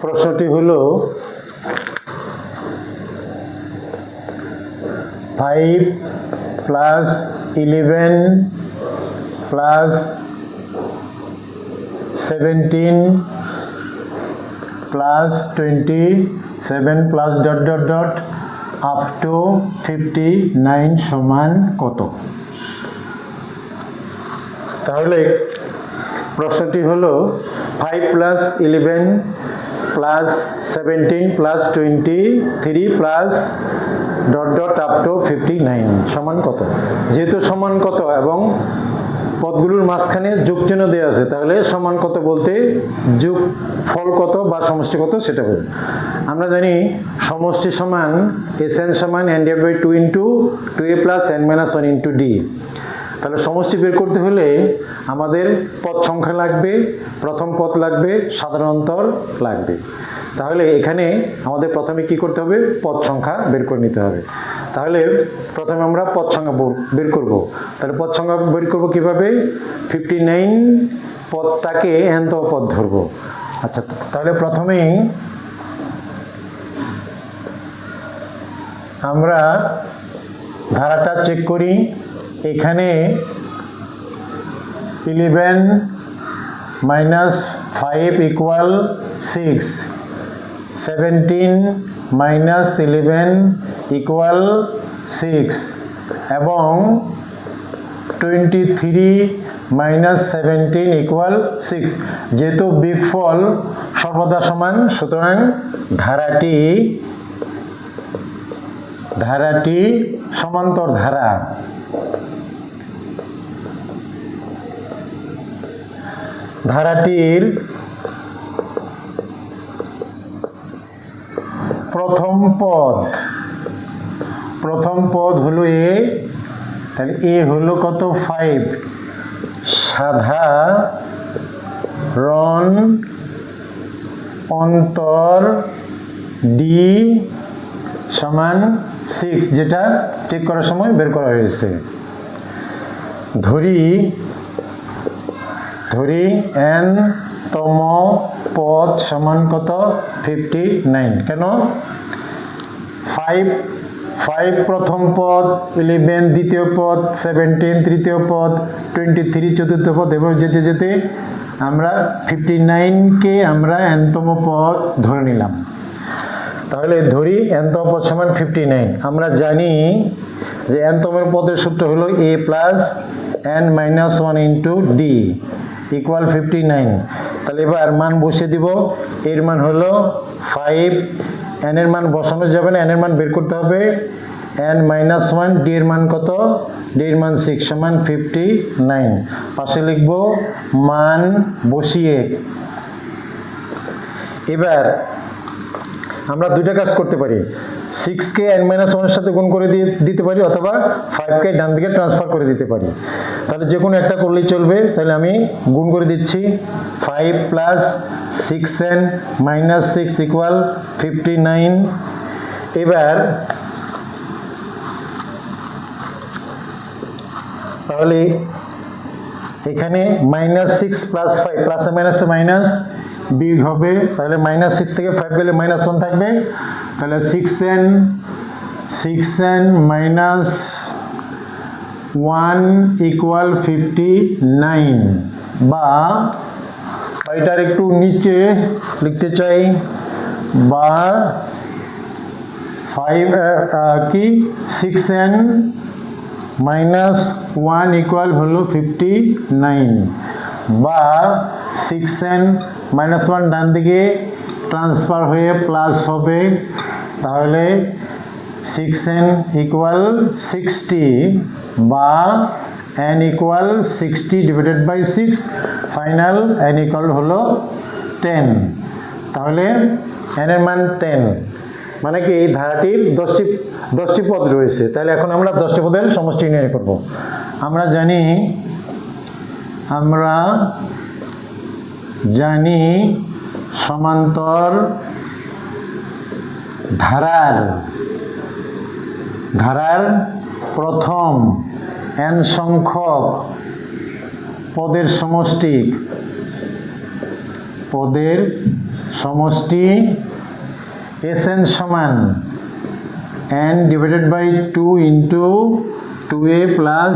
প্রশ্নটি হল five plus eleven plus seventeen plus twenty seven plus dot dot dot up to fifty nine সমান কত? তাহলে প্রশ্নটি হলো five plus eleven plus seventeen plus twenty three plus dot dot up to fifty nine সমান কত? যেহেতু সমান কত এবং পদগুলোর মাঝখানে যোগ চিহ্ন দেওয়া আছে, তাহলে সমান কত বলতে যোগ ফল কত বা সমষ্টি কত সেটা বলব আমরা জানি সমষ্টি সমান এস এন সমান N divide by two into two A plus N minus one into D তাহলে সমষ্টি বের করতে হলে আমাদের পদ সংখ্যা লাগবে, প্রথম পদ লাগবে, সাধারণতর লাগবে। তাহলে এখানে আমাদের প্রথমে কি করতে হবে? পদ সংখ্যা বের করে নিতে হবে। তাহলে প্রথমে আমরা পদ সংখ্যা বের করব। তাহলে পদ সংখ্যা বের করব কীভাবে? ফিফটি নাইন পদটাকে এন্ত পদ ধরবো। আচ্ছা তাহলে প্রথমেই আমরা ধারাটা চেক করি। এখানে eleven minus five equal six seventeen minus eleven equal six এবং twenty three minus seventeen equal six যেহেতু বিগ ফল সর্বদা সমান, সুতরাং ধারাটি ধারাটি সমান্তর ধারা। ধারাটির প্রথম পদ। প্রথম পদ হলো এ। তাহলে এ হলো কত? ফাইভ সাধা রন অন্তর ডি সমান সিক্স যেটা চেক করার সময় বের করা হয়েছে। ধরি ধরি এন তম পদ সমান কত? ফিফটি নাইন কেন? ফাইভ ফাইভ প্রথম পদ ইলেভেন দ্বিতীয় পদ সেভেন্টিন তৃতীয় পদ টোয়েন্টি থ্রি চতুর্থ পদ এবং যেতে যেতে আমরা ফিফটি নাইনকে আমরা এনতম পদ ধরে নিলাম। তাহলে ধরি এনতম পদ সমান ফিফটি নাইন আমরা জানি যে এনতমের পদের সূত্র হলো A plus N minus one into D equal fifty nine তাহলে এবার মান বসিয়ে দিব। এর মান হলো ফাইভ এন এর মান বসানো যাবে না এন এর মান বের করতে হবে। এন মাইনাস ওয়ান ডি এর মান কত? ডি এর মান সিক্স সমান ফিফটি নাইন পাশে লিখব মান বসিয়ে। এবার আমরা দুইটা কাজ করতে পারি। সিক্সকে এন মাইনাস ওয়ানের সাথে গুণ করে দিয়ে দিতে পারি, অথবা ফাইভকে ডান দিকে ট্রান্সফার করে দিতে পারি। তাহলে যে কোনো একটা করলেই চলবে। তাহলে আমি গুণ করে দিচ্ছি। Five plus six N minus six equal fifty nine এবার তাহলে এখানে minus six plus five plus মাইনাসে মাইনাস বিগ হবে। তাহলে মাইনাস সিক্স থেকে ফাইভ গেলে মাইনাস ওয়ান থাকবে। তাহলে six N six N minus one equal fifty nine বা এটার একটু নিচে লিখতে চাই বা ফাইভ কি? Six N minus one equal হলো ফিফটি নাইন বা সিক্স এন মাইনাস ওয়ান ডান দিকে ট্রান্সফার হয়ে প্লাস হবে, তাহলে সিক্স এন ইকুয়াল সিক্সটি বা N equal sixty divided by six final N equal হলো টেন তাহলে এন এর মান টেন মানে কি এই ধারাটির দশটি দশটি পদ রয়েছে। তাহলে এখন আমরা দশটি পদের সমষ্টি নির্ণয় করব। আমরা জানি আমরা জানি সমান্তর ধারার ধারার প্রথম এন সংখ্যক পদের সমষ্টি পদের সমষ্টি এস এন সমান N divided by two into two A plus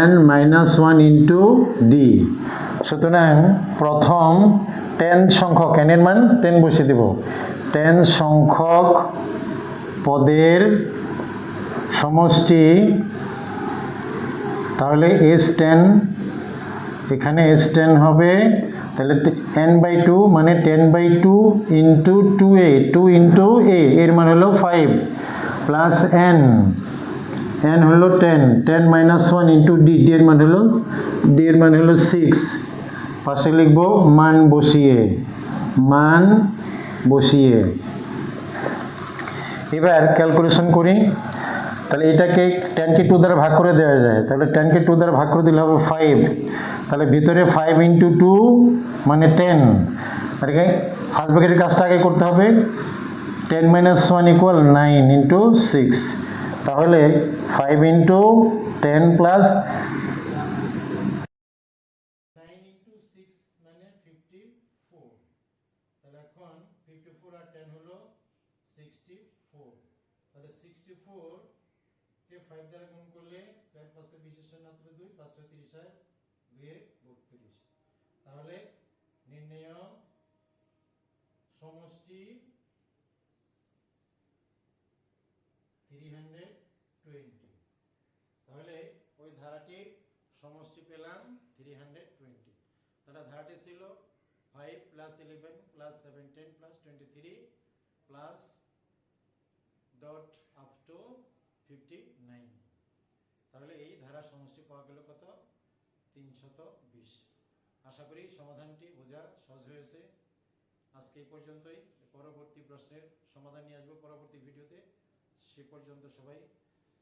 N minus one into D. সুতরাং প্রথম টেন সংখ্যক এনের মান টেন বসিয়ে দেব। টেন সংখ্যক পদের সমষ্টি, তাহলে এস টেন এখানে এস টেন হবে, তাহলে এন বাই টু মানে ten by two into two A two into A এর মান হলো ফাইভ প্লাস এন এন হলো ten ten minus one into D D এর মান হলো ডি এর মান হলো সিক্স পাশে লিখব মান বসিয়ে মান বসিয়ে। এবার ক্যালকুলেশন করি। তাহলে এটাকে টেনকে টু দ্বারা ভাগ করে দেওয়া যায়। তাহলে টেনকে টু দ্বারা ভাগ করে দিলে হবে ফাইভ তাহলে ভিতরে ফাইভ ইন্টু টু মানে টেন আর কি ফার্স্ট ব্র্যাকেটের কাজটা আগে করতে হবে। Ten minus one equal nine into six তাহলে five into ten plus nine into six মানে ফিফটি ফোর তাহলে এখন ফিফটি ফোর আর টেন হলো সিক্সটি ফোর তাহলে সিক্সটি ফোর কে ফাইভ দ্বারা গুণ করলে চার পাঁচশো বিশেষণ মাত্র দুই পাঁচশো তিরিশ হয় দুয়ে বত্রিশ। তাহলে নির্ণয় সমষ্টি থ্রি হান্ড্রেড টোয়েন্টি তাহলে ওই ধারাটির সমষ্টি পেলাম থ্রি হান্ড্রেড টোয়েন্টি তাহলে ধারাটি ছিল five plus eleven plus seventeen plus twenty three plus dot up to fifty nine তাহলে এই ধারার সমষ্টি পাওয়া গেল কত? তিনশত বিশ। আশা করি সমাধানটি বোঝা সহজ হয়েছে। আজকে এই পর্যন্তই। পরবর্তী প্রশ্নের সমাধান নিয়ে আসব পরবর্তী ভিডিওতে। সে পর্যন্ত সবাই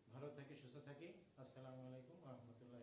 ভালো থাকি, সুস্থ থাকি। আসসালামু আলাইকুম রহমতুল্লাহ